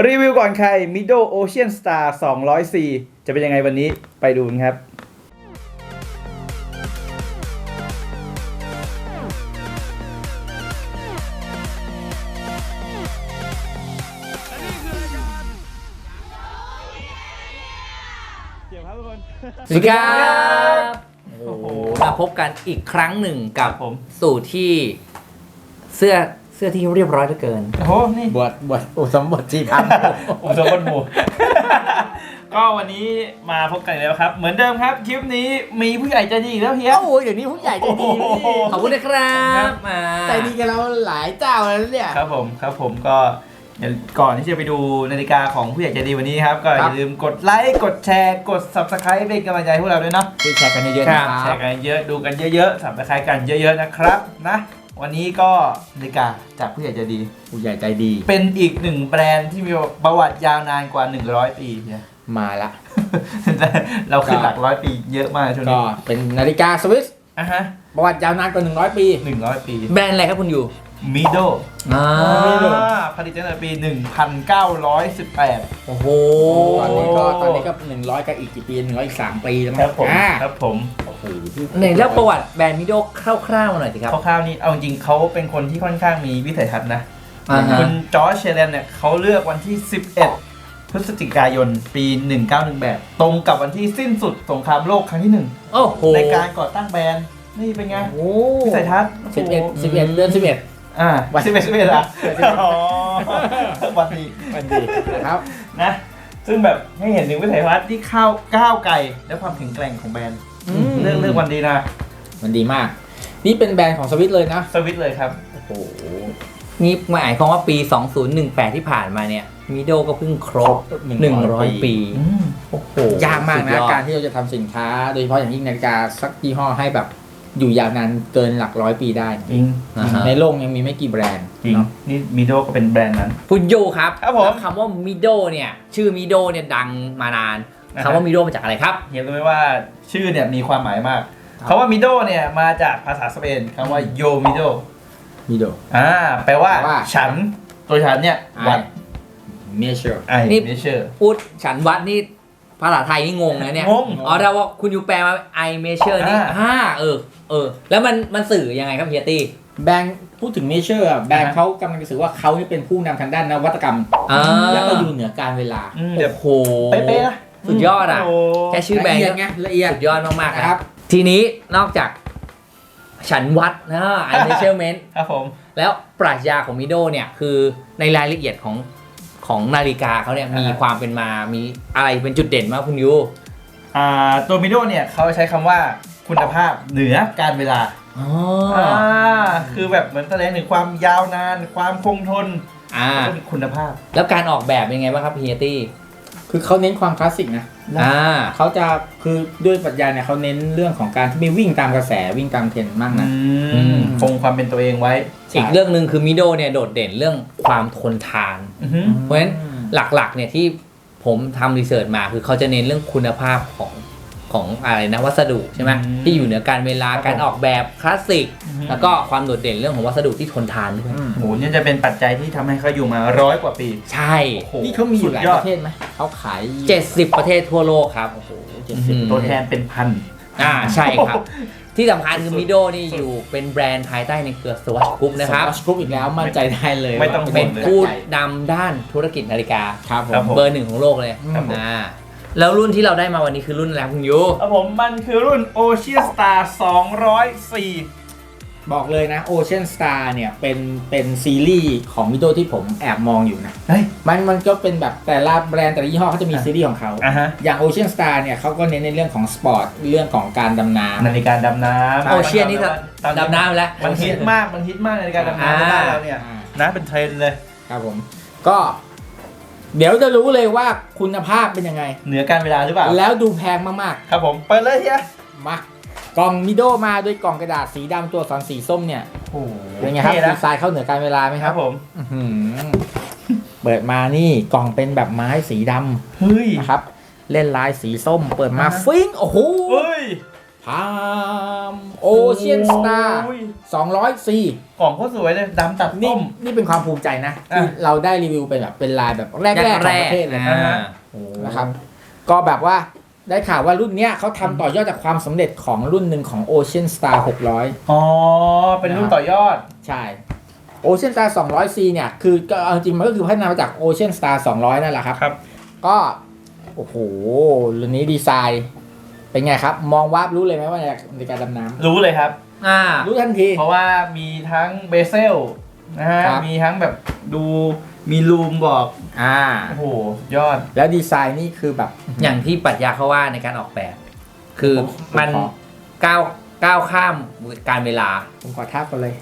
รีวิวก่อนใคร Middle Ocean Star 200C จะเป็นยังไงวันนี้ไปดูกันครับเดี๋ยวครับทุกคน สวัสดีครับโอ้โหมาพบกันอีกครั้งหนึ่งกับครับผม สูตรที่เสื้อเสื้อที่เรียบร้อยเหลือเกิน โอ้โหนี่บวชบวชอุสมบทจีพันอุปสมบทหมู่ก็วันนี้มาพบกันอีกแล้วครับ เหมือนเดิมครับคลิปนี้มีผู้ใหญ่ใจดีอีกแล้วเฮีย โอ้ยเดี๋ยวนี้ผู้ใหญ่ใจดีโอ้โห ขอบคุณนะครับมาใจดีกันเราหลายเจ้าแล้วเนี่ย ครับผมครับผมก็เดี๋ยวก่อนที่จะไปดูนาฬิกาของผู้ใหญ่ใจดีวันนี้ครับ ก็อครับย่าลืมกดไลค์กดแชร์กด subscribe เป็นกำลังใจให้พวกเราด้วยเนาะช่วยแชร์กันเยอะๆนะคแชรับ ร์กันเยอะดูกันเยอะๆ subscribe กันเยอะๆนะครับนะ วันนี้ก็นาฬิกาจากผู้ใหญ่ใจดี ผู้ใหญ่ใจดี เป็นอีกหนึ่งแบรนด์ที่มีประวัติยาวนานกว่า 100 ปีเนี่ยมาละ เราขึ้นหลักร้อยปีเยอะมากช่วงก็นี้เป็นนาฬิกาสวิสอะฮะประวัติยาวนานกว่า 100 ปี หนึ่งร้อยปีแบรนด์อะไรครับคุณอยู่มิโดอ่าผลิตตั้งแต่ปี 1918 โอ้โห ตอนนี้ก็ตอนนี้ก็ 100กับอีกกี่ปี100อีก3ปีแล้วมั้งครับผมอ่าครับผม โอ้โหในเล่าประวัติแบรนด์มิโดคร่าวๆหน่อยสิครับคร่าวๆนี่เอาจริงๆเขาเป็นคนที่ค่อนข้างมีวิสัยทัศน์นะอ่าฮะคุณจอร์จเชเลนเนี่ยเขาเลือกวันที่ 11 พฤศจิกายนปี 1918 ตรงกับวันที่สิ้นสุดสงครามโลกครั้งที่หนึ่งโอ้โหในการก่อตั้งแบรนด์นี่เป็นไงโอ้วิสัยทัศน์สิบเอ็ดสิบเอ็ดเดือนสิบเอ็ดอ่าวันสิบเอ็ดสิบเอ็ดอะ11อ๋อวันดีมันดีนะครับนะซึ่งแบบให้เห็นถึงวิสัยทัศน์ที่ข้าวก้าวไกลและความแข็งแกร่งของแบรนด์อืม เรื่องเรื่องวันดีนะมันดีมาก นี่เป็นแบรนด์ของสวิสเลยนะ สวิตช์เลยครับ โอ้โห นี่หมายความว่าปี 2018 ที่ผ่านมาเนี่ยมิโดก็เพิ่งครบ 100ปี โอ้โหยากมากสุนะดยอด การที่เราจะทำสินค้า โดยเฉพาะอย่างยิ่งนาฬิกาสักยี่ห้อให้แบบอยู่ยาวนานเกินหลักร้อยปีได้ จริงอ่าฮะในโลกยังมีไม่กี่แบรนด์จริงเนาะนี่มิโดก็เป็นแบรนด์นั้น คุณโยครับครับผม แล้วคำว่ามิโดเนี่ย ชื่อมิโดเนี่ยดังมานานอ่าฮะ คำว่ามิโดมาจากอะไรครับเห็นรู้ไหมว่าชื่อเนี่ยมีความหมายมากครับคำว่ามิโดเนี่ยมาจากภาษาสเปนคำว่าโยมิโดมิโดอ่าแปลว่าแปลว่าฉันตัวฉันเนี่ยวัดเมเชอร์ไอ้นี่เนเชอร์พูดฉันวัดนี่ภาษาไทยนี่งงนะเนี่ยงงอ๋อแต่ว่าคุณอยู่แปลมา I measure นี่อ่าอ่าเออเออ แล้วมันมันสื่อยังไงครับเฮียตี้แบงค์พูดถึงเมเชอร์แบงค์เขากำลังจะสื่อว่าเขานี่เป็นผู้นำทางด้านนวัตกรรมอ่าแล้วก็อยู่เหนือการเวลาอืมเดี๋ยวโอ้โหเป๊ะๆนะ สุดยอดอะโอ้แค่ชื่อแบรนละด์เอียดก็ไงละเอียด สุดยอดมากๆนะนะคครัรับ บ ทีนี้นอกจากฉันวัดนะ I measurement ครับผม แล้วปรัชญาของมิโดเนี่ยคือในรายละเอียดของของนาฬิกาเขาเนี่ยมีความเป็นมามีอะไรเป็นจุดเด่นมากคุณยูอ่าตัวมิโดเนี่ยเขาใช้คำว่าคุณภาพเหนือการเวลาอ๋ออ่าคือแบบเหมือนแสดงถึงความยาวนาน ความคงทนอ่า แล้วก็มีคุณภาพ แล้วการออกแบบเป็นไงบ้างครับเฮียตี้ คือเขาเน้นความคลาสสิกนะอ่าเขาจะคือด้วยปรัชญาเนี่ยเขาเน้นเรื่องของการที่ไม่วิ่งตามกระแสวิ่งตามเทรนด์มากนะอืมมคงความเป็นตัวเองไว้ อีกเรื่องหนึ่งคือมิโดเนี่ยโดดเด่นเรื่องความทนทานอือหือเพราะฉะนั้นหลักๆเนี่ยที่ผมทำรีเสิร์ชมาคือเขาจะเน้นเรื่องคุณภาพของ ของอะไรนะวัสดุใช่ไหมที่อยู่เหนือการเวลาการออกแบบคลาสสิกแล้วก็ความโดดเด่นเรื่องของวัสดุที่ทนทานด้วยอืมโหนี่จะเป็นปัจจัยที่ทำให้เขาอยู่มาร้อยกว่าปี ใช่โอ้โหนี่เขามีอยู่หลายสุดยอปดระเทศไหมเขาขาย70 ประเทศทั่วโลกครับ โอ้โหอืเจ็ดสิบมตัวแทนเป็นพัน อ่าใช่ครับ ที่สำคัญคือมิโดนี่อยู่เป็นแบรนด์ภายใต้ในเครือสวัสดิ์กรุ๊ปนะครับสวัสดิ์กรุ๊ปอีกแล้วมั่นใจได้เลยไม่ต้อง ว่าเป็นเลยผู้ใหญ่นำด้านธุรกิจนาฬิกา ครับผครับมผม เบอร์หนึ่งของโลกเลยครับผม อ่า แล้วรุ่นที่เราได้มาวันนี้คือรุ่นอะไรคุณยูครับผมมันคือรุ่น Ocean Star 204 บอกเลยนะ Ocean Star เนี่ยเป็นเป็นซีรีส์ของมิโดที่ผมแอบมองอยู่นะ เฮ้ย มันมันก็เป็นแบบแต่ละแบรนด์แต่ละยี่ห้อเขาจะมีซีรีส์ของเขา อะฮะ อย่าง Ocean Star เนี่ยเขาก็เน้นในเรื่องของสปอร์ตเรื่องของการดำน้นาฬิกาดำน้ำโอเชียนนี่ตอดำน้ำไปแล้ว มันฮิตมาก มันฮิตมากนาฬิกาดำน้ำในบ้านเราเนี่ยำอ่า นะเป็นเทรนด์เลย ครับผม ก็ เดี๋ยวจะรู้เลยว่าคุณภาพเป็นยังไง เหนือการเวลาหรือเปล่า แล้วดูแพงมากครับผมเปิดเลยเฮียๆมากล่องมิโดมาด้วยกล่องกระดาษสีดำตัวอักษรสีส้มเนี่ยโอ้โหเป็นไงครับท่ดีนะไซน์เข้าเหนือการเวลาไหมคครัรับบผมอื้อหือเปิดมานี่กล่องเป็นแบบไม้สีดำเฮ้ยนะครับ เล่นลายสีส้ม เปิดมาอ่าฮะฟิ้งโอ้โห เฮ้ย พามโอเชียนสตาร์โอ้ย200 c กล่องโคตรสวยเลยดำตัดนี่ต้ม นี่เป็นความภูมิใจนะอะ ที่เราได้รีวิวเป็นแบบเป็นลายแบบแรกๆของประเทศเลยอ่านะนะครับ ก็แบบว่าได้ข่าวว่ารุ่นเนี้ยเขาทำต่อยอดจากความสำเร็จของรุ่นหนึ่งของ Ocean Star 600อ๋อ เป็นรุ่นต่อยอดใช่ Ocean Star 200 c เนี่ย คือก็เอาจริงมันก็คือพัฒนามาจาก Ocean Star 200 นั่นแหละครับ ครับ ก็ โอ้โห รุ่นนี้ดีไซน์ เป็นไงครับ มองวาบรู้เลยไหมว่าในการดำน้รู้เลยครับ อ่าำรู้ทันที เพราะว่ามีทั้งเบเซลนะฮะ ครับ มีทั้งแบบดูมีลูมบอก อ่า โอ้โห ยอด แล้วดีไซน์นี่คือแบบ อย่างที่ปรัชญาเขาว่าในการออกแบบ คือผมมันผมขอ ก้าวก้าวข้ามการเวลาผมขอทับก่อนเลย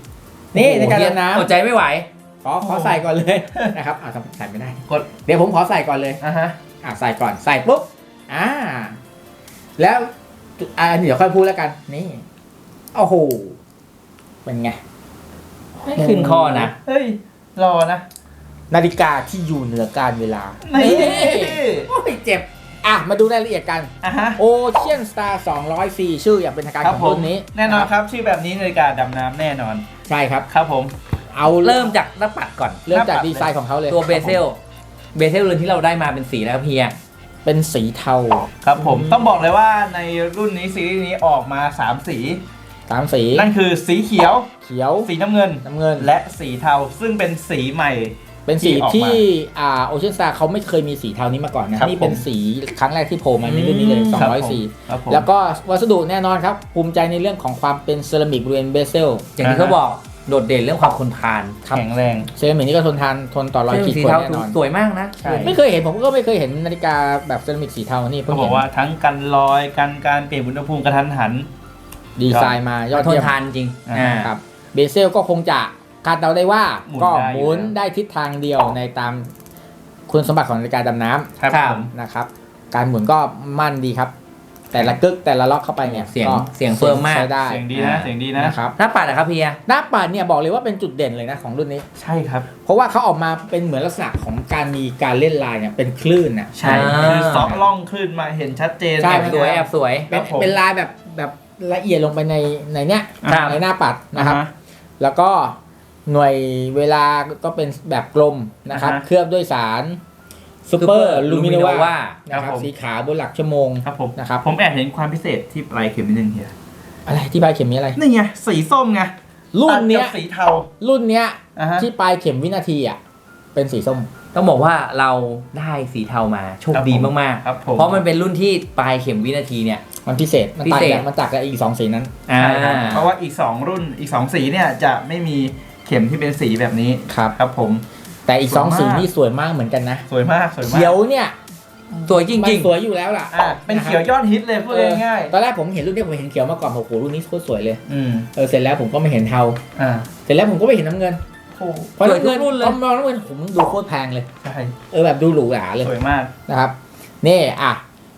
นี่ในการดำน้อดใจไม่ไหวำขอขอใส่ก่อนเลยนะครับอ่าใส่ไม่ได้กด เดี๋ยวผมขอใส่ก่อนเลยอะฮะ อ่าใส่ก่อนใส่ปุ๊บอ่า แล้วอ่าเดี๋ยวค่อยพูดแล้วกัน นี่โอ้โหเป็นไง ไม่ขึ้นข้อนะ เฮ้ย รอนะ นาฬิกาที่อยู่เหนือการเวลา นี่ โอ้ยเจ็บ อะ มาดูรายละเอียดกันอะฮะ Ocean Star 204ชื่ออย่างเป็นทางการครับของผมรุ่นนี้แน่นอนครับ ชื่อแบบนี้นาฬิกาดำน้ำแน่นอน ใช่ครับ ครับผม เอาเริ่มจากหน้าปัดก่อน เริ่มจากดีไซน์ของเขาเลย ตัวเบเซล เบเซลเรือนที่เราได้มาเป็นสีแล้วครับเฮีย เป็นสีเทาครับผมอืมต้องบอกเลยว่าในรุ่นนี้ซีรีส์นี้ออกมา 3 สี สามสีนั่นคือสีเขียว เขียว สีน้ำเงิน น้ำเงิน และสีเทาซึ่งเป็นสีใหม่ เป็นสีที่ออกมาที่อ่า Ocean Star เขาไม่เคยมีสีเทานี้มาก่อนนะ ครับนี่เป็นผมสีครั้งแรกที่โผล่มาในรุ่นนี้เลยครับผม204ครับผมแล้วก็วัสดุแน่นอนครับ ภูมิใจในเรื่องของความเป็นเซรามิกบริเวณเบเซล อย่างที่เขาบอก โดดเด่นเรื่องความทนทานครับแข็งแรง เซรามิกนี่ก็ทนทานทนต่อรอยขีดสีข่วนเทาแน่นอน สวยมากนะ ใช่ ไม่เคยเห็นผมก็ไม่เคยเห็นนาฬิกาแบบเซรามิกสีเทานี่เพิ่เขางบเห็อนกว่าทั้งกันรอยกันการเปลี่ยนอุณหภูมิกระทันหัน ดีไซน์มายอดทนเยี่ยมทานจริงอ่า อ่าครับเบเซลก็คงจะคาดเดาได้ว่าหมุนก็ได้หมุนอยู่แล้วได้ทิศทางเดียวในตามคุณสมบัติของนาฬิกาดำน้ครับครับผมำนะครับ การหมุนก็มั่นดีครับ แต่ละกึกแต่ละล็อกเข้าไปเนี่ยเสียงก็เสียงเฟิร์มมาก ใช้ได้เสียงดีนะเสียงดีนะนะครับหน้าปัดอะครับเฮียหน้าปัดเนี่ยบอกเลยว่าเป็นจุดเด่นเลยนะของรุ่นนี้ ใช่ครับ เพราะว่าเขาออกมาเป็นเหมือนลักษณะของการมีการเล่นลายเนี่ยเป็นคลื่นน่ะใช่อ่าคือซอกล่องขึ้นมาเห็นชัดเจนใช่แอบสวยแอบสวยเป็นครับผมเป็นลายแบบแบบละเอียดลงไปในในเนี้ยครับในหน้าปัดนะนะคครัรับบแล้วก็หน่วยเวลาก็เป็นแบบกลมนะครับอ่าฮะเคลือบด้วยสาร ซูเปอ Super ร์ลูมิโนวา Luminova นะคครัรับบผมสีขาวบนหลักชั่วโมงครับผมนะครับผมแอบเห็นความพิเศษที่ปลายเข็มนิดนึงเฮียอะไรที่ปลายเข็มนี้อะไรนี่ไงสีส้มไงรุ่นเนี้ยตัดกับสีเทารุ่นเนี้ยอะฮะที่ปลายเข็มวินาทีอะเป็นสีส้มต้องบอกว่าเราได้สีเทามาโชคดีมากครับผมๆเพราะมันเป็นรุ่นที่ปลายเข็มวินาทีเนี่ยมันพิเศษมันต่างพิเศษจากมันต่างจากอีกสองสีนั้นอ่าใช่ครับเพราะว่าอีก 2 รุ่นอีก 2 สีเนี่ยจะไม่มีเข็มที่เป็นสีแบบนี้ครับครับผม แต่อีกสองสวยมากสีนี่สวยมากเหมือนกันนะสวยมากสวยมากเขียวเนี่ยสวยจมันริงสวยอยู่แล้วล่ะอะเป็นเขียวยอดฮิตเลยพูดเออง่ายตอนแรกผมเห็นรุ่นนี้ผมเห็นเขียวมาก่อนโอ้โหรุ่นนี้โคตรสวยเลยๆอืมเออเสร็จแล้วผมก็ไม่เห็นเทาอ่าเสร็จแล้วผมก็ไม่เห็นน้ำเงินโอ้เพราะสวยน้ำเงินทุกรุ่นเลยพอมองน้ำเงินผมดูโคตรแพงเลยใช่เออแบบดูหรูหราเลยสวยมากนะครับนี่อะ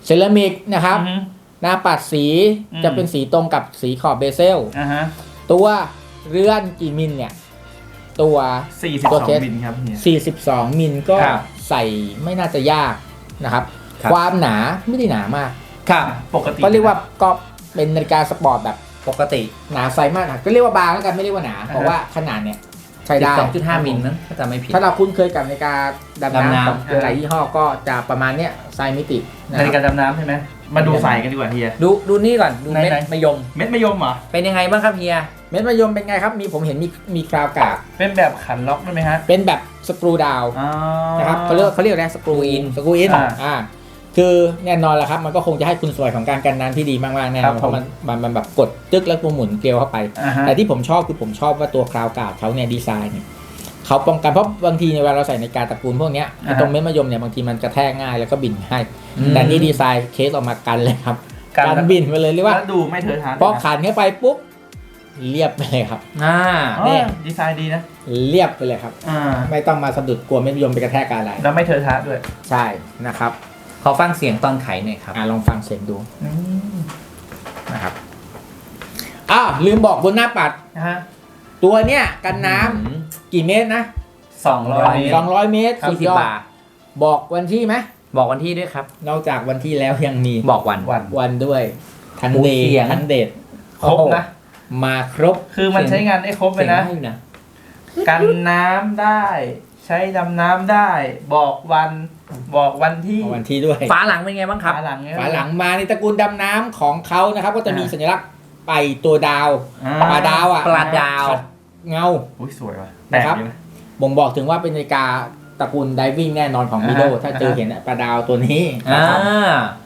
เซรามิกนะครับอือฮึหน้าปัดสีอืมจะเป็นสีตรงกับสีขอบเบเซลอ่าฮะตัวเลื่อนกี่มิลเนี่ย ตัวสี่สิบตัวสอเคงสมิลครับเนี่ย42 มิลก็ครับใส่ไม่น่าจะยากนะครับ ครับ ความหนาไม่ได้หนามากๆครับปกติก็เรียกว่าก็เป็นนาฬิกาสปอร์ตแบบปกติ หนาไซส์มากนะก็เรียกว่าบางแล้วกันไม่เรียกว่าหนา เพราะว่าขนาดเนี่ยใช้ได้12.5 มิลนั้นถ้าจำไม่ผิด ถ้าเราคุ้นเคยกับนาฬิกาดำดำน้ำน้ำ ของหลายยี่ห้อก็จะประมาณเนี้ยไซส์มิตินะนาฬิคการับดำน้ำใช่ไหมมาดูสายกันดีกว่าเฮีย ดูดูนี่ก่อน ดูเม็ดไหนๆ มะยม เม็ดมะยมเหรอ เป็นยังไงบ้างครับเฮีย เม็ดมะยมเป็นไงครับ มีผมเห็นมีมีคราวกากเป็นแบบขันล็อกได้ไหมฮะเป็นแบบสกรูดาวอ๋อ นะครับเขาเรียกเขาเรียกอะไรสกรูอินสกรูอินอ่าอ่าคือแน่นอนแหละครับ มันก็คงจะให้คุณสวยของการกันน้ำที่ดีมากๆแน่นครัอนบเพราะมันมันมันแบบกดตึกแล้วตัวหมุนเกลียวเข้าไป อ่าฮะแต่ที่ผมชอบคือผมชอบว่าตัวคราวกาดเขาเนี่ยดีไซน์เนี่ยเขาป้องกันเพราะบางทีเนี่ยเวลาเราใส่ในการตระกูลพวกเนี้ยไอ้ตรงเม็ดมะยมเนี่ยบางทีมันกระแทกง่ายแล้วก็บินง่ายอืมแต่นี่ดีไซน์เคสออกมากันเลยครับกันกันบินไปเลยเรียกว่า แล้วดูไม่เถอะทานพอขันเข้าไปปุ๊บ เรียบไปเลยครับ อ่าอ๋อนี่ดีไซน์ดีนะ เรียบไปเลยครับ อ่า ไม่ต้องมาสะดุดกลัวเม็ดมะยมไปกระแทกกับอะไร แล้วไม่เถอะทะด้วย ใช่นะครับ ขอฟังเสียงตอนไขหน่อยครับ อ่าลองฟังเสียงดูอืมนะครับอ้าวลืมบอกบนหน้าปัดนะฮะตัวเนี้ยกันน้ำกี่เมตรนะสองร้อยสองร้อยเมตรสี่สุดสิบยอดบาทบอกวันที่ไหมบอกวันที่ด้วยครับ นอกจากวันที่แล้วยังมีบอกวันวันวันด้วยคันโอ้เดเสียงคันเดดครบนะ มาครบคือมันใช้งานได้ครบเลยนะ สีงได้อยู่นะกันน้ำได้ ใช้ดำน้ำได้ บอกวันบอกวันที่เอาวันที่ด้วย ฝาหลังเป็นไงบ้างครับ ฝาหลังเนี่ย ฝาหลังมาในตระกูลดำน้ำของเขานะครับ ก็จะมีอ่า สัญลักษณ์ไปตัวดาวอ่ปลาดาวอะปลาดาว ขัเงา อุ้ยสวยว่ะแปลกนะครับดีนะ บ่งบอกถึงว่าเป็นนาฬิกาตระกูลไดวิ่งแน่นอนของมิโดอ่าฮะถ้าเจอเห็นปลาดาวตัวนี้อ่า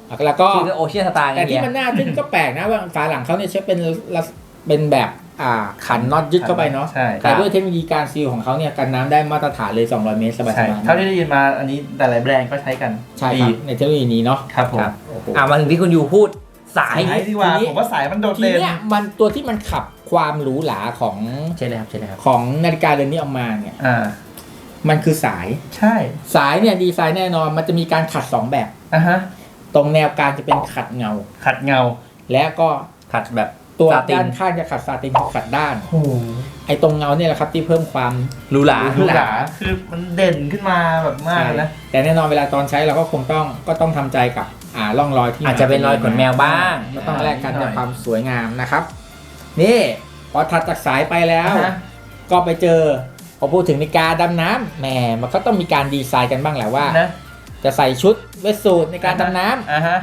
นะครับแล้วก็ ชื่อโอเชียนสตาร์แต่ที่มันน่าทึ่งก็แปลกนะว่าฝาหลังเขาเนี่ยใช้เป็นลักษ เป็นแบบอ่าขันน็อตยึดเข้าไปเนาะใช่ แต่ด้วยเทคโนโลยีการซีลของเขาเนี่ยกันน้ำได้มาตรฐานเลย 200 เมตรสบายใช่ๆเท่าที่ได้ยินมาอันนี้แต่หลายแบรนด์ก็ใช้กันใช่คดีรับในเทคโนโลยีนี้เนาะครับผมครับโอ้โหอ่ามาถึงที่คุณยูพูดสายสายดีกว่าทีนี้ผมว่าสายมันโดดทีเด่นเนี้ยมันตัวที่มันขับความหรูหราของใช่เลยครับใช่เลยครับของนาฬิกาเรือนนี้ออกมาเนี่ยอ่ามันคือสายใช่ สายเนี่ยดีไซน์แน่นอนมันจะมีการขัด2แบบอะฮะตรงแนวกลางจะเป็นขัดเงา ขัดเงา และก็ขัดแบบ ตัวซาติน ด้านข้างจะขัดซาตินคือขัดด้าน โอ้โหไอ้ตรงเงาเนี่ยแหละครับที่เพิ่มความ หรูหราหรูหราคือมันเด่นขึ้นมาแบบมากเลยนะ แต่แน่นอนเวลาตอนใช้เราก็คงต้องก็ต้องทำใจกับอ่าร่องรอยที่อาจจะเป็นรอยขนแมวบ้าง ก็ต้องแลกกันด้วยความสวยงามนะครับ นี่พอถัดจากสายไปแล้ว อ่าฮะ ก็ไปเจอพอพูดถึงนาฬิกาดำน้ำแหมมันก็ต้องมีการดีไซน์กันบ้างแหละว่า นะจะใส่ชุดเวสสูทในการดำน้ำอะฮะ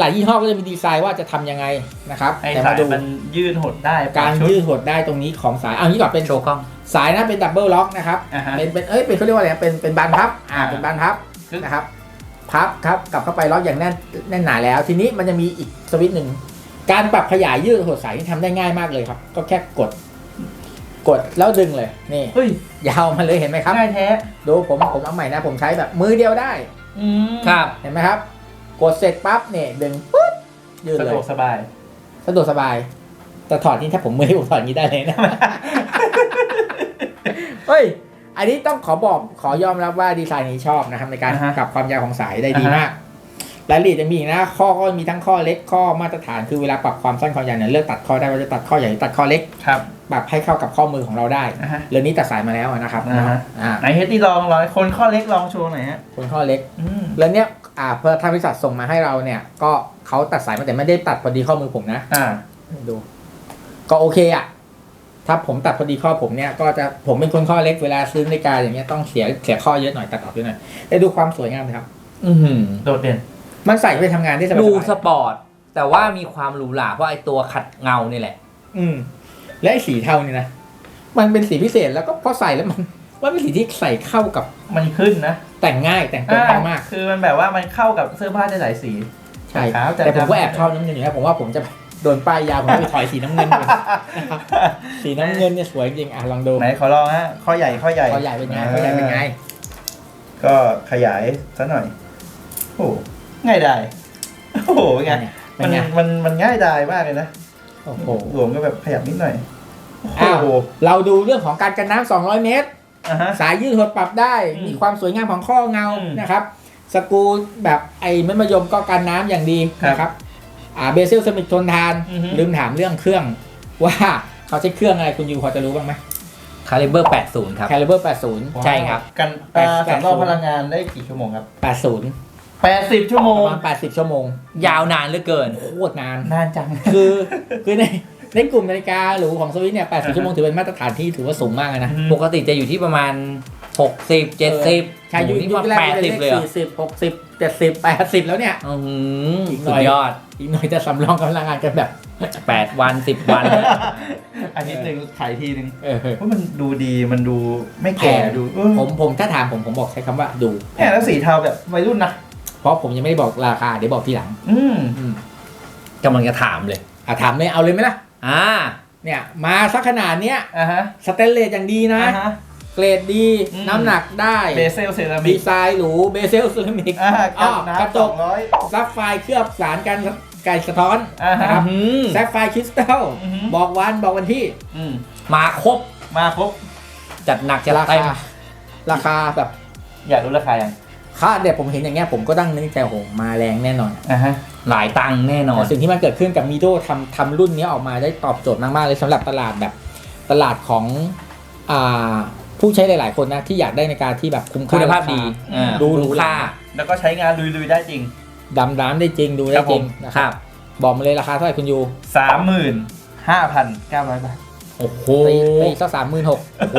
หลายๆยี่ห้อก็จะมีดีไซน์ว่าจะทำยังไงนะครับไอ้แต่สามาดูยมันยืดหดได้ การชุดยืดหดได้ตรงนี้ของสายเอางี้ก่อนเป็นโชว์กล้องสายนะเป็นดับเบิลล็อกนะครับอ่าฮะเป็นเป็นเอ้ยเป็นเขาเรียกว่าอะไรนะเป็นเป็นบานพับอ่าอ่าเป็นบานพับคือนะครับพับครับกลับเข้าไปล็อกอย่างแน่นแน่นหนาแล้ว ทีนี้มันจะมีอีกสวิตช์หนึ่งการปรับขยายยืดหดสายนี่ทำได้ง่ายมากเลยครับ ก็แค่กด กดแล้วดึงเลยนี่เฮ้ยยาวมาเลยเห็นไหมครับง่ายแท้ดูผมผมเอาใหม่นะผมใช้แบบมือเดียวได้อืมครับเห็นไหมครับ กดเสร็จปั๊บเนี่ยดึงปุ๊บยืดสะเลดยวกสบาย สะดวกสบาย แต่ถอดนี่ถ้าผมมือผมถอดอย่างนี้ได้เลยนะ เฮ้ย อันนี้ต้องขอบอกขอยอมรับว่าดีไซน์นี้ชอบนะครับ ในการอ่าฮะปรับความยาวของสายได้ดีอ่าฮะ มากรายละเอียดจะมีอีกนะ ข้อก็มีทั้งข้อเล็กข้อมาตรฐานคือเวลาปรับความสั้นความยาวเนี่ยเลือกตัดข้อได้ว่าจะตัดข้อใหญ่หรือตัดข้อเล็ก ครับปรับให้เข้ากับข้อมือของเราได้อะฮะ เรื่องนี้ตัดสายมาแล้วนะครับอ่าฮะ อ่าไหนเฮดดี้ลองลองคนข้อเล็กลองโชว์หน่อยฮะคนข้อเล็ก อืม แล้วเนี่ย อ่าเพื่อทางบริษัทส่งมาให้เราเนี่ย ก็เขาตัดสายมาแต่ไม่ได้ตัดพอดีข้อมือผมนะ อ่า ดู ก็โอเคอะถ้าผมตัดพอดีข้อผมเนี่ย ก็จะผมเป็นคนข้อเล็กเวลาซื้อนาฬิกาอย่างเงี้ยต้องเสียเสียข้อเยอะหน่อยตัดออกเยอะหน่อยแต่ดูความสวยงามนะครับ อือหือ โดดเด่น มันใส่ไปทำงานได้สบายๆดูสปอร์ต แต่ว่ามีความหรูหราเพราะไอตัวขัดเงานี่แหละ อืม และไอ้สีเทานี่นะมันเป็นสีพิเศษแล้วก็พอใส่แล้วมัน ว่าเป็นสีที่ใส่เข้ากับมันขึ้นนะแต่งง่ายแต่งตัวง่ายมาก คือมันแบบว่ามันเข้ากับเสื้อผ้าได้หลายสีใช่ขาวแต่ผมก็แอบชอบน้ำเงินอยู่นะผมว่าผมจะโดนป้ายยาผมจะไปถอยสีน้ำเงินอยู่นะครับสีน้ำเงินเนี่ยสวยจริงอะลองดูไหนขอลองฮะข้อใหญ่ข้อใหญ่ข้อใหญ่เป็นไงข้อใหญ่เป็นไงก็ขยายซะหน่อย โอ้โหง่ายได้โอ้โหเป็นไงเป็มันนไงมันมันง่ายดายมากเลยนะโอ้โหหลวมก็แบบขยับนิดหน่อยอ้าวโอ้โหเราดูเรื่องของการกันน้ำ200 เมตร อะฮะ สายยืดหดปรับได้ อืมมีความสวยงามของข้อเงาอืมนะครับ สกรูแบบไอ้เม็ดมะยมก็กันน้ำอย่างดีครับนะครับอ่าเบซิลสมิธทนทาน อือฮึ ลืมถามเรื่องเครื่อง ว่าเขาใช้เครื่องอะไรคุณยูพอจะรู้บ้างไหมคาลิเบอร์ 80 ครับ c a l i b e r 80 ใช่ครับ กันแปดอ่าแปดสำรอบศูนย์พลังงานได้กี่ชั่วโมงครับ80แปดสิบชั่วโมปงระมาณ80 ชั่วโมง ยาวนานเหลือเกิน โคตรนาน นานจัง คือคือใน ในกลุ่มนาฬิกาหรูของสวิสเนี่ย80ชั่วโมงถือเป็นมาตรฐานที่ถือว่าสูงมากเลยนะ ปกติจะอยู่ที่ประมาณ 60 70ใช่ยุคนี่ยุมาคแรกแปดเป็นสิบเลเลยขเหรอสี่สิบหกสิบเจ็ดสิบแปดสิบแล้วเนี่ยอือหืออีกหน่สุอยดยอด อีกหน่อยจะสำรองกำลังงานกันแบบ8 วัน 10 วันอาทิตย์หนึ่งขายทีหนึ่งเออเพราะมันดูดีมันดูไม่แก่แพงดูเออผมผมถ้าถามผมผมบอกใช้คำว่าดูแค่แล้วสีเทาแบบวัยรุ่นนะเพราะผมยังไม่ได้บอกราคาเดี๋ยวบอกทีหลังอืมอืมกำลังจะถามเลย อะถามเลยเอาเลยไหมล่ะ อ่าเนี่ยมาสักขนาดเนี้ยอะฮะสเตนเลสอย่างดีนะ อะฮะ เกรดดี อืม น้ำหนักได้เบเซลเซรามิดีกไซน์หรูเบเซลเซรามิกอ่าอ้กัอบกระน้ำจสกองร้อย ซับไฟเคลือบสารกันไก่สะท้อนอ่าฮะนะครับอืมแซฟไฟคริสตัลอือหือบอกวันบอกวันที่อืมมาครบมาครบจัดหนักจัดราเต็มคาราคาแบบอยากรู้ราคายัง ค่าเดี๋ยวผมเห็นอย่างเงี้ยผมก็ตั้งนึกใจโอ้โหมาแรงแน่นอนอ่าฮะหลายตังค์แน่นอนแต่สิ่งที่มันเกิดขึ้นกับมิโดทำทำรุ่นนี้ออกมาได้ตอบโจทย์มาก ๆ เลยสำหรับตลาดแบบตลาดของอ่าผู้ใช้หลาย ๆ คนนะ ที่อยากได้ในาฬิการที่แบบคุ้มค่าคุณภาพรคดีอ่าดูดูหรูหราค่า แล้วก็ใช้งานลุย ๆ ได้จริง ดำน้ำได้จริงดูคได้รับจริงผมนะคครัรับบบอกมาเลยราคาเท่าไหร่คุณยูสามหมื่นห้าพันเก้าร้อยบาท โอ้โหตีตีสักสามหมื่นหกโอ้โห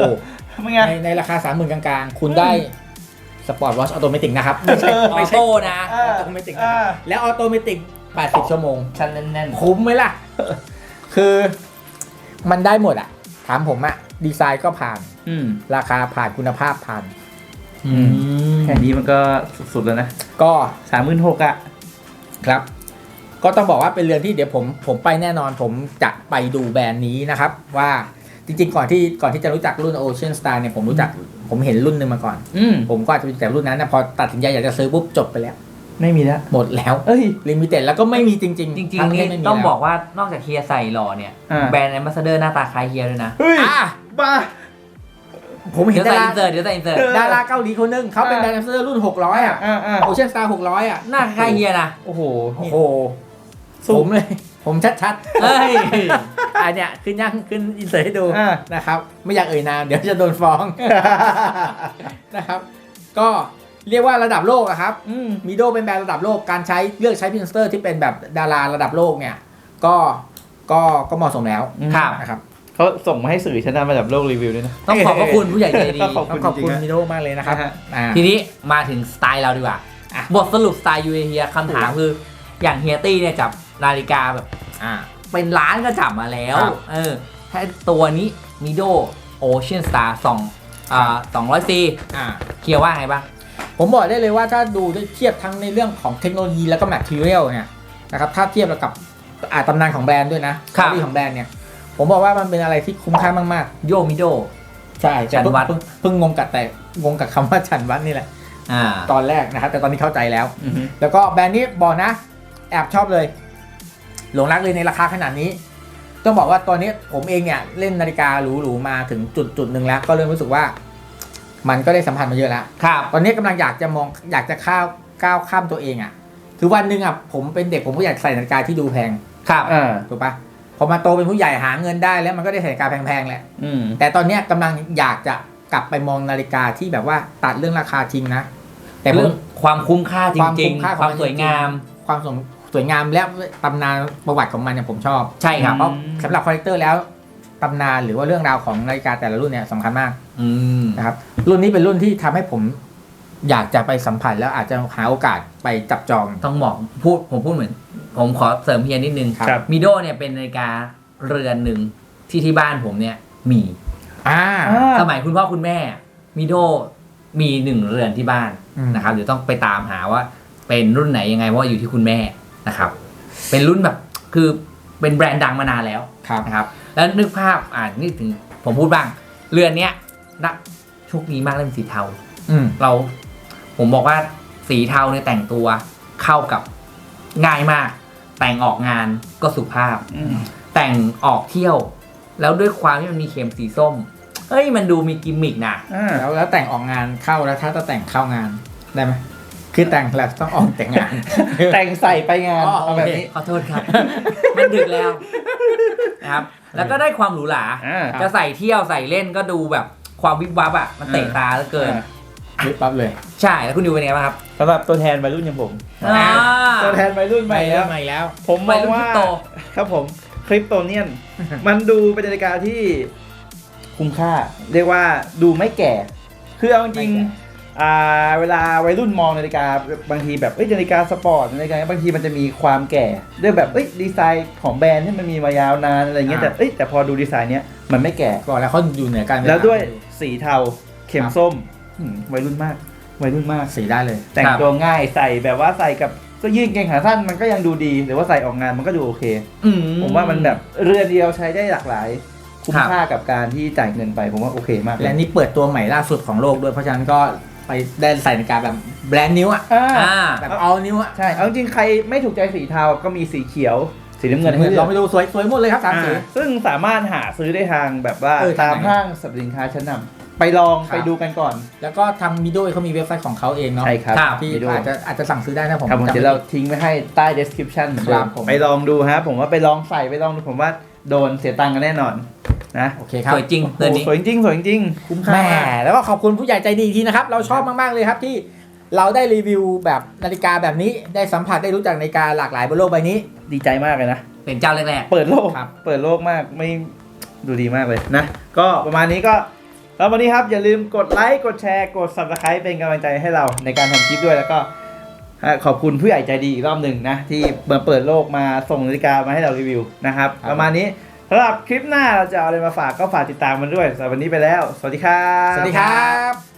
มึงไงในในราคาสามหมื่นกลาง ๆ คุณได้ สปอร์ตวอชออโตเมติกนะครับไม่ใช่ออไม่ใช่โต้นะออโตเมติกนะครับแล้วออโตเมติก80 ชั่วโมง ชั้นแน่นคุ้มไหมล่ะ คือมันได้หมดอะถามผมอะดีไซน์ก็ผ่านๆอืมราคาผ่านคุณภาพผ่าน อืม แค่นี้มันก็สุดๆแล้วนะก็สามหมื่นหกอะ ครับ ก็ต้องบอกว่าเป็นเรือนที่เดี๋ยวผมผมไปแน่นอนผมจะไปดูแบรนด์นี้นะครับ ว่า จริงๆ ก่อนที่ก่อนที่จะรู้จักรุ่น Ocean Star เนี่ยผมรู้จักผมเห็นรุ่นหนึ่งมาก่อน อืมผมก็อาจจะไปแต่รุ่นนั้นนะพอตัดสินใจอยากจะซื้อปุ๊บจบไปแล้ว ไม่มีแล้ว หมดแล้วเอ้ย ลิมิเต็ดแล้วก็ไม่มีจริงๆจริงทั้ๆประเทนี่ศไม่มีต้องแล้วบอกว่านอกจากเฮียใส่หล่อเนี่ย อ่า แบรนด์แอมบาสเดอร์หน้าตาคล้ายเฮียด้วยนะ เฮ้ยอะบ้า ผมเห็เดี๋นยวดาใส่ราอินเสิร์ตเดี๋ยวใส่อินเสิร์ตเออดาราเกาหลีคนหนึงเขาเป็นแบรนด์แอมบาสเดอร์รุ่น600อะอ่าอ่าโอเชียนสตาร์600อะหน้าคล้ายเฮียนะ โอ้โหโอ้นี่โห สู้ ผมเลย ผมชัดๆเฮ้ยอันเนี้ยขึ้นยังขึ้นอินเสิร์ตให้ดูอ่า นะครับ ไม่อยากเอ่ยนามเดี๋ยวจะโดนฟ้อง นะครับ ก็เรียกว่าระดับโลกอะครับ อืม มิโดเป็นแบรนด์ระดับโลกการใช้เลือกใช้พินสเตอร์ที่เป็นแบบดาราระดับโลกเนี่ย ก็ก็ก็เหมาะสมแล้วครับ นะครับ เขาส่งมาให้สื่อชั้นนำระดับโลกรีวิวด้วยนะ ต้องขอบพระคุณผู้ใหญ่ใจดี ขอบต้องขอบคุณมิโดมากเลยนะครับนะฮะ อ่า ทีนี้มาถึงสไตล์เราดีกว่า อะ บทสรุปสไตล์ยูเอเฮียคำถามคือ อย่างเฮียตี้เนี่ยจับ นาฬิกาแบบอ่าเป็นล้านก็จับมาแล้วครับ เออถ้าตัวนี้มิโดโอเชียนสตาร์สองอ่าสองร้อยซีอ่าเคียร์ว่าไงบ้าง ผมบอกได้เลยว่าถ้าดูได้เทียบทั้งในเรื่องของเทคโนโลยีแล้วก็แมทเทียลเนี่ยนะครับถ้าเทียบกับอาตำนานของแบรนด์ด้วยนะครับสตอรี่ของแบรนด์เนี่ยผมบอกว่ามันเป็นอะไรที่คุ้มค่ามากโยมิโด ๆใช่จันวัฒน์ เพิ่งเพิ่งงงกับแต่งงกับคำว่าจันวัดนี่แหละ อ่า ตอนแรกนะครับแต่ตอนนี้เข้าใจแล้ว อือฮึ แล้วก็แบรนด์นี้บอกนะ แอบชอบเลย หลงรักเลยในราคาขนาดนี้ ต้องบอกว่าตอนนี้ผมเองเนี่ยเล่นนาฬิกาหรูๆมาถึงจุดจุดๆหนึ่งแล้ว ก็เริ่มรู้สึกว่า มันก็ได้สัมผัสมาเยอะแล้วครับตอนนี้กำลังอยากจะมองอยากจะข้าวก้าวข้ามตัวเองอะ่ะคือวันหนึ่งอะผมเป็นเด็กผมก็อยากใส่นาฬิกาที่ดูแพงครับอ่าถูกปะพอมาโตเป็นผู้ใหญ่หาเงินได้แล้วมันก็ได้ใส่นาฬิกาแพงๆแหละอืมแต่ตอนเนี้ยกำลังอยากจะกลับไปมองนาฬิกาที่แบบว่าตัดเรื่องราคาทิ้งนะ แต่ผเรื่มองความคุ้มค่าจความริคุ้งมค่าๆขคองวามมันสวยงาม ความสมส วยงามและตำนานประวัติของมันเนี่ยผมชอบใช่ครับเพราะสำหรับคอลเลกเตอร์แล้วตำนานหรือว่าเรื่องราวของนาฬิกาแต่ละรุ่นเนี่ยสำคัญมากอืมนะครับรุ่นนี้เป็นรุ่นที่ทำให้ผมอยากจะไปสัมผัสแล้วอาจจะหาโอกาสไปจับจองต้องบอกพูดผมพูดเหมือน ผมขอเสริมเฮียนิดนึงครับมิโดเนี่ยเป็นนาฬิกาเรือนหนึ่งที่ที่บ้านผมเนี่ยมีอ่าสมัยคุณพ่อคุณแม่มิโดมีหนึ่งเรือนที่บ้านอืมนะครับเดี๋ยวต้องไปตามหาว่าเป็นรุ่นไหนยังไงเพราะว่าอยู่ที่คุณแม่ นะครับ เป็นรุ่นแบบคือเป็นแบรนด์ดังมานานแล้วครับนะครับ แล้วนึกภาพอ่านี่ถึงผมพูดบ้าง เรือนเนี้ยนะโชคดีมากเลยเป็นสีเทาอืมเราผมบอกว่าสีเทาเนี่ยแต่งตัวเข้ากับง่ายมาก แต่งออกงานก็สุภาพอืมแต่งออกเที่ยว แล้วด้วยความที่มันมีเข็มสีส้มเฮ้ยมันดูมีกิมมิกนะอ่าแล้วแล้วแต่งออกงานเข้าแล้วถ้าจะแต่งเข้างานได้ไหม คือแต่งแล้วต้องออกแต่งงาน แต่งใส่ไปงานอ๋อเอาแบบนี้ขอโทษครับ มันดึกแล้วนะครับ แล้วก็ได้ความหรูหราอ่าจะใส่เที่ยวใส่เล่นก็ดูแบบความวิบวับอะมันเตะตาเหลือเกินอ่าริบปั๊บเลย ใช่แล้วคุณดูเป็นไงบ้างครับสำหรับตัวแทนวัยรุ่นอย่างผมอ่าตัวแทนวัยรุ่นใหม่แล้วใหม่แล้ว ผมมวัอยงรุ่นว่าคริปโตครับผมคริปโตเนียน มันดูเป็นนาฬิกาที่คุ้มค่า เรียกว่าดูไม่แก่ คือเอาจริงไม่แก่ๆอ่า เวลาวัยรุ่นมองนาฬิกาบางทีแบบเอ้ยนาฬิกาสปอร์ตนาฬิกาบางทีมันจะมีความแก่ด้วยแบบเอ้ยดีไซน์ของแบรนด์ที่มันมีมายาวนานอะไรเงี้ยแต่เอ้ยแต่พอดูดีไซน์เนี้ยมันไม่แก่บอกแล้วเขาอยู่เหนือการเาแล้วด้วยสีเทาเข็มครับส้มหืมวัยรุ่นมากวัยรุ่นมากสีได้เลย แต่งตัวง่ายใส่แบบว่าใส่กับเสื้อยืดกางเกงขาสั้นมันก็ยังดูดี หรือว่าใส่ออกงานมันก็ดูโอเคอืผมว่ามันแบบเรือเดียวใช้ได้หลากหลายคุ้มครับค่ากับการที่จ่ายเงินไปผมว่าโอเคมาก และนี่เปิดตัวใหม่ล่าสุดของโลกด้วยเพราะฉะนั้นก็ ไปได้ใส่นาฬิกาแบบแบรนด์นิ้วอะอ่าอ่าแบบเอานิ้วอะใช่ เอาจริงๆใครไม่ถูกใจสีเทาก็มีสีเขียว สีน้ำเงินให้เงินเลืลออกงไปดูสวยสวยหมดเลยครับสามสี อ่าซึ่งสามารถหาซื้อได้ทางแบบว่าเออทางตามไหนห้างสรรพสินค้าชั้นนำไปลองครับไปดูกันก่อน แล้วก็ทางมิโดเขามีเว็บไซต์ของเขาเองเนาะใช่ครับครับที่ไปดูอาจจะอาจจะสั่งซื้อได้นะผมครับผมจำเดี๋ยวไม่เราผิดทิ้งไว้ให้ใต้ description เหมือนเดิครัมบผม ไปลองดูฮะผมว่าไปลองใส่ไปลองดูผมว่า โดนเสียตังค์กันแน่นอนนะโอเคครับสวยจริงเรือนนี้ โอ้โหสวยจริงๆสวยจริงๆคุ้มค่าแหม่มาก แล้วก็ขอบคุณผู้ใหญ่ใจดีอีกทีนะครับ เราชอบมาก ๆ เลยครับที่เราได้รีวิวแบบนาฬิกาแบบนี้ได้สัมผัสได้รู้จักนาฬิกาหลากหลายบนโลกใบนี้ ดีใจมากเลยนะ เป็นเจ้าแรก เปิดโลก ครับ เปิดโลกมาก ไม่ดูดีมากเลยนะ ก็ประมาณนี้ก็ แล้ววันนี้ครับ อย่าลืมกดไลค์ กดแชร์ กด subscribe เป็นกำลังใจให้เราในการทำคลิปด้วย แล้วก็อะ ขอบคุณผู้ใหญ่ใจดีอีกรอบหนึ่งนะ ที่เปิดเปิดโลกมาส่งนาฬิกามาให้เรารีวิวนะครับครับ ประมาณนี้สำหรับคลิปหน้าเราจะเอาอะไรมาฝากก็ฝากติดตามมันด้วยสำหรับวันนี้ไปแล้ว สวัสดีครับ สวัสดีครับ